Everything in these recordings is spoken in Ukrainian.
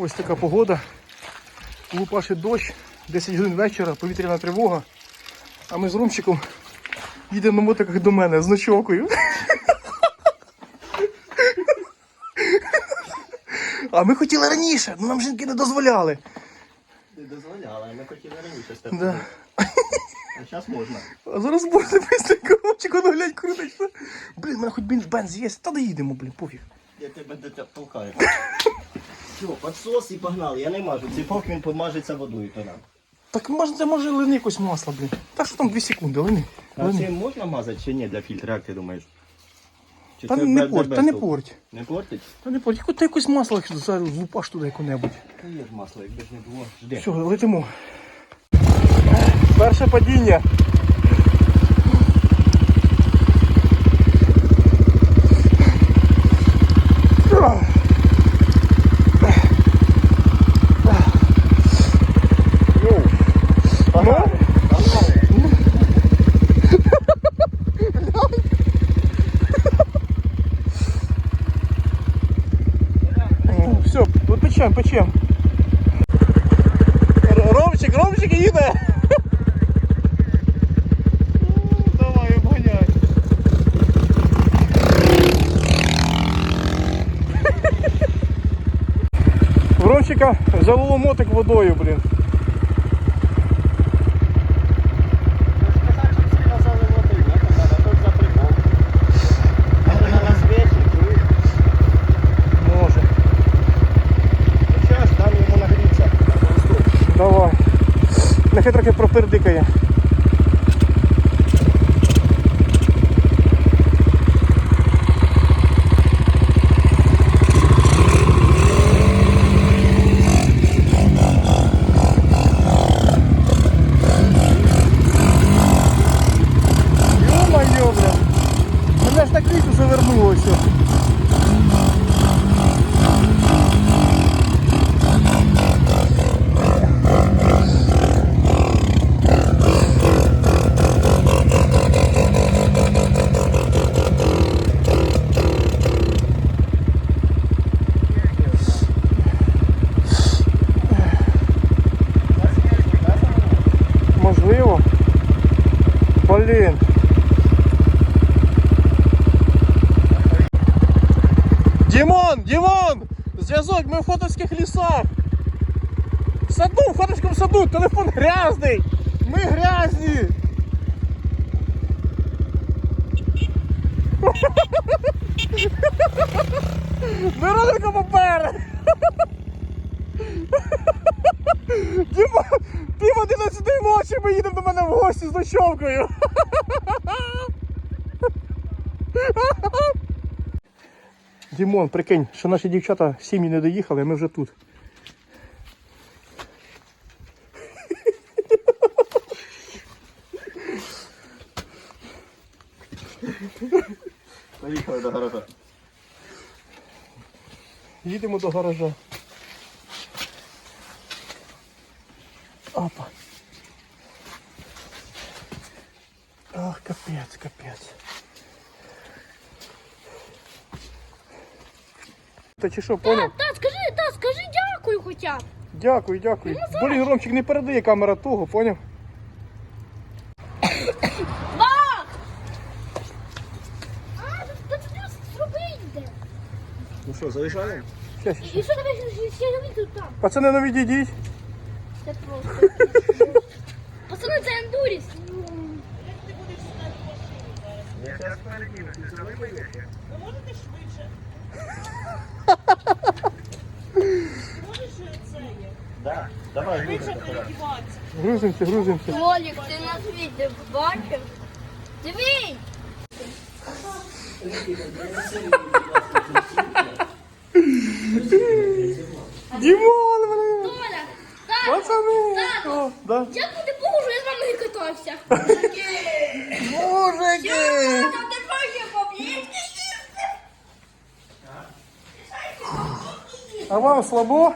Ось така погода. Лупашить дощ, 10 годин вечора, повітряна тривога. А ми з Ромчиком їдемо на мотиках до мене з ночовкою. А ми хотіли раніше, але нам жінки не дозволяли. Не дозволяла, ми хотіли раніше з Да. А зараз можна. А зараз можна быстренько Ромчик, воно глянь крутиться. Блін, в мене хоч бенз, бенз є, та доїдемо, блін, пофіг. Я тебе до тебе толкаю. Все, підсос і погнали. Я не мажу. Цей пок він помажеться водою то нам. Так можна, це може лини якось масло, блін. Та що там 2 секунди, лини. А лини. цим можна мазати чи ні для фільтра, як ти думаєш? Чи Та це не без- порть, без та не толку? порть. Не портить? Та не порть. Та якось масло лупаш туди яку-небудь. Та є ж масло, якби ж не було. Жди. Все, летимо. Перше падіння. Йоу. Ну? Все, вот печем, печем. Р- Ромчик, Ромчик їде. Ну, Давай, обганяй. В Ромчика залило мотик водою, блін. Може. Зараз дам йому нагріться. Давай. Нехай трохи пропердикає. Ё-моё, бля. Мене ж на крісло завернуло все. Можливо. Блін. Дімон! Дімон! Зв'язок, ми в Хотовських лісах! В саду, в Хотовському саду, телефон грязний! Ми грязні! Вероника попер! Діма, пів одинадцятої ночі ми їдемо до мене в гості з ночовкою. Дімон, прикинь, що наші дівчата сім'ї не доїхали, а ми вже тут. Поїхали до гаража. Їдемо до гаража. Опа. Ах, капець, капець. Та чи що, поняв? Та, скажи, та, скажи дякую хоча б. Дякую, дякую. Блін, Ромчик, не передає камера того, поняв? Ба! А, та тобі зробити. Ну що, залишаємо? Щас, І що тебе ще- робити тут там? Пацани, ну відійдіть. Це просто. Пацани, це ендуріс. Да. Давай, Грузимося, грузимося. Толік, ти нас відео бачив? Дивись! Дімон, блин! Толя, Пацани! О, да? дякую Богу, що я з вами не катався. Вам слабо?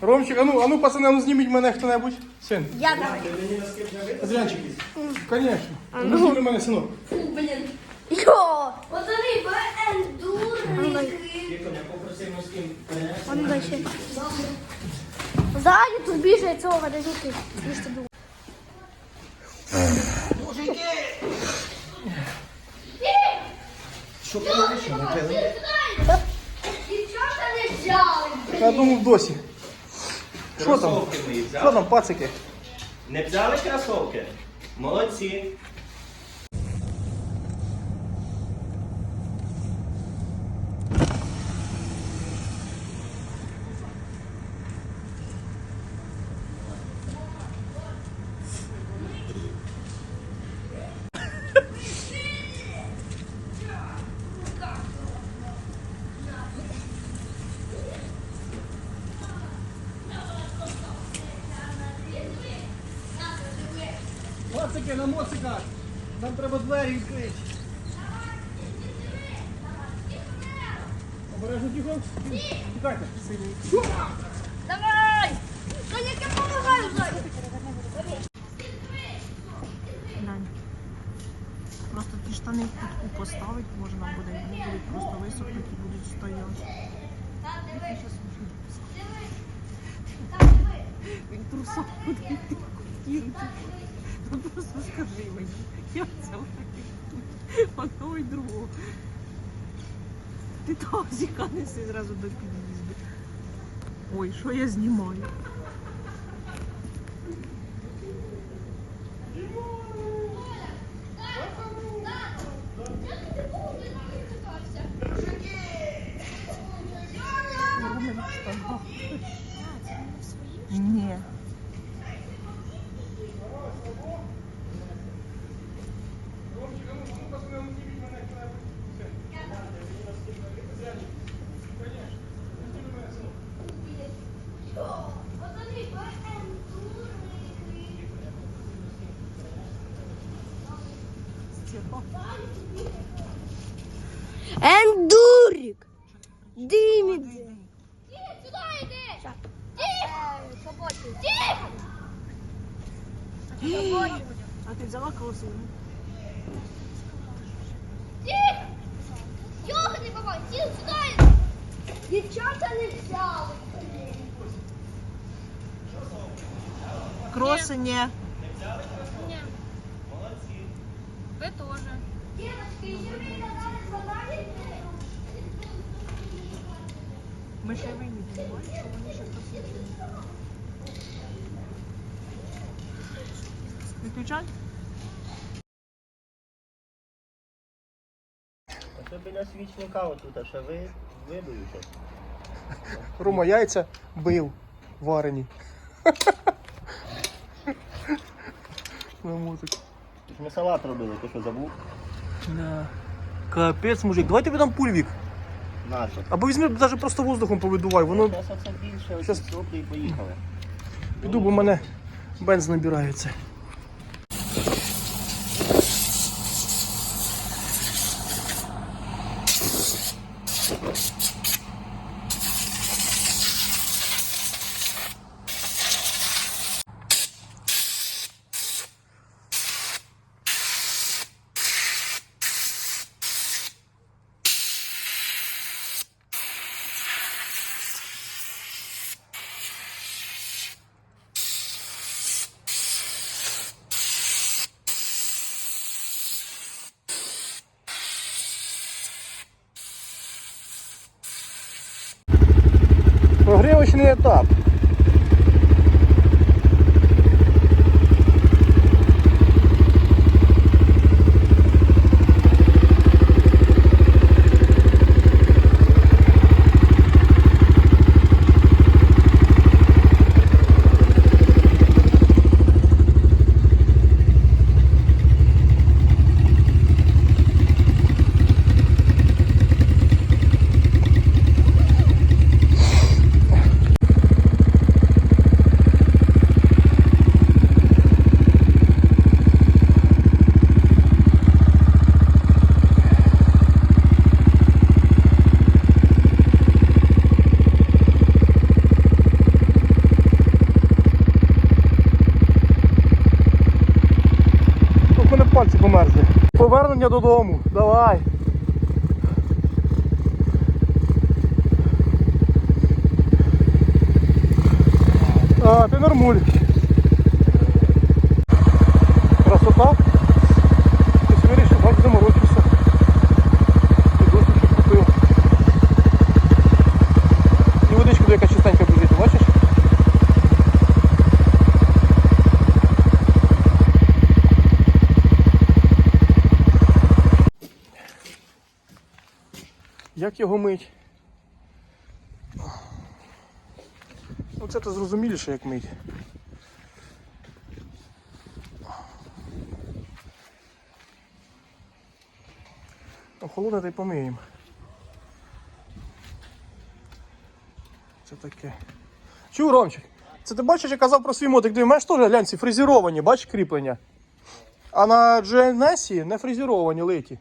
Ромчик, а ну, а ну, пацани, а ну зніміть мене хто-небудь. Син. Я давай. Адріанчик. Конечно. Ну, зніми мене, синок. Фу, блін. Йо! Пацани, ви ендурники. Он дальше. Тут біжить цього гадажуки. Більше було. Що пили, що не пили? Я думав досі. Що там? Кросовки мої Що взяли? там, пацики? Не взяли кросовки? Молодці. Пацики на моциках. Нам треба двері відкрити. Обережно тихо. Тікайте. Давай! Та як я помагаю ззаді. Глянь. Просто ті штани в кутку поставити можна буде, і вони будуть просто висохнуть і будуть стояти. Він трусок буде Ну просто скажи мені, я взяла тут одного і другого. Ти тазіка неси зразу до під'їзду. Ой, що я знімаю? Ендурик! Димит! Сюда йди! Тихо! Тихо! А ти взяла колосину? Тихо! Йога не бабай! Тихо, сюда йди! Дівчата не взяли! Кроси ні. Ви теж. Дівчатки, ще ви казали, складаєте? Ми ще вийдемо, бачиш, що вони ще посвічені. Виключай? А це біля свічника отут, а ще ви видуєте. Рома яйця бив варені. На. Ми салат робили, ти що забув? Да. Капець, мужик, давай тобі дам пульвік. Наше. Або візьми навіть просто воздухом повидувай, воно Зараз оце більше, Щас. і поїхали. піду, бо в мене бенз набирається. Прогрівочний етап. Півня додому, давай. А, ти нормуль. Як його мить? Ну це то зрозуміліше, як мить. Ну, холодне та й помиємо. Це таке. Чув, Ромчик? Це ти бачиш, я казав про свій мотик, диви, маєш теж глянь, ці фрезеровані, бачиш кріплення. А на GNS не фрезеровані литі.